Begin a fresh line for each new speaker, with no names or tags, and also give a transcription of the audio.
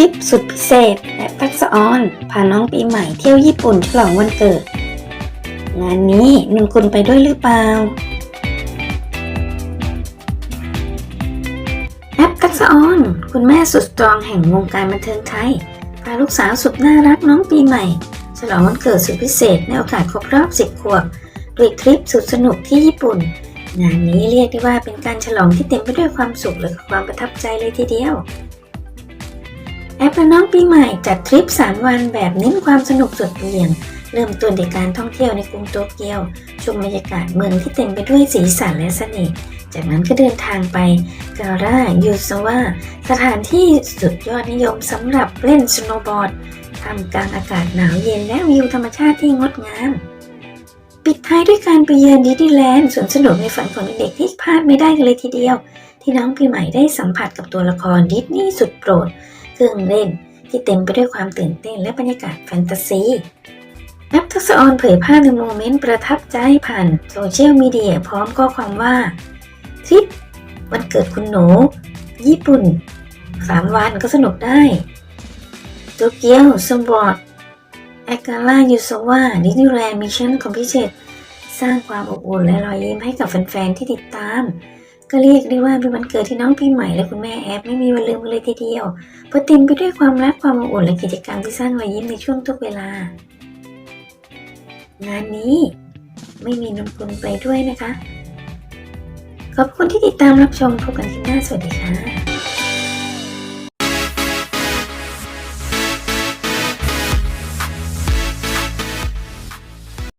ลิปสุดพิเศษ และพักษออนพาน้องปีใหม่เที่ยวญี่ปุ่นฉลองวันเกิด งานนี้นุ่นกุลไปด้วยหรือเปล่าแอปทักษะออน คุณแม่สุดตรองแห่งวงการบันเทิงไทย พาลูกสาวสุดน่ารักน้องปีใหม่ ฉลองวันเกิดสุดพิเศษในโอกาสครบรอบ10ขวบด้วยทริปสุดสนุกที่ญี่ปุ่น งานนี้เรียกได้ว่าเป็นการฉลองที่เต็มไปด้วยความสุขและความประทับใจเลยทีเดียว แอปแลน้องปีใหม่จัดทริป 3 วันแบบเน้นความสนุกสุดเหวี่ยง เริ่มต้นด้วยการท่องเที่ยวในกรุงโตเกียว ชมบรรยากาศเมืองที่เต็มไปด้วยสีสันและเสน่ห์จากนั้นก็เดินทางไปการ่ายูซาวะสถานที่สุดยอดนิยมสำหรับเล่นสโนว์บอร์ดทำกลางอากาศหนาวเย็นและวิวธรรมชาติที่งดงาม ปิดท้ายด้วยการไปเยือนดิสนีย์แลนด์สวนสนุกในฝันของเด็กที่พลาดไม่ได้เลยทีเดียว ที่น้องปีใหม่ได้สัมผัสกับตัวละครดิสนีย์สุดโปรด เครื่องเล่น ที่เต็มไปด้วยความตื่นเต้นและบรรยากาศแฟนตาซีแอปทักษออนเผยภาพในโมเมนต์ประทับใจผ่านโซเชียลมีเดียพร้อมข้อความว่า ทริปวันเกิดคุณหนู ญี่ปุ่น 3 วันก็สนุกได้โตเกียวสมบอร์ดแอการ่ายูโซวาดิสนีย์แลนด์มิชชั่นคอมพิเศษสร้างความอบอุ่นและรอยยิ้มให้กับแฟนๆที่ติดตาม ก็เรียกได้ว่าเป็นวันเกิดที่น้องปีใหม่และคุณแม่แอฟไม่มีวันลืมกันเลยทีเดียวเพราะเต็มไปด้วยความรักความอบอุ่นและกิจกรรมที่สร้างรอยยิ้มในช่วงทุกเวลา งานนี้ไม่มีนมกุลไปด้วยนะคะ ขอบคุณที่ติดตามรับชมพบกันที่หน้าสวัสดีค่ะ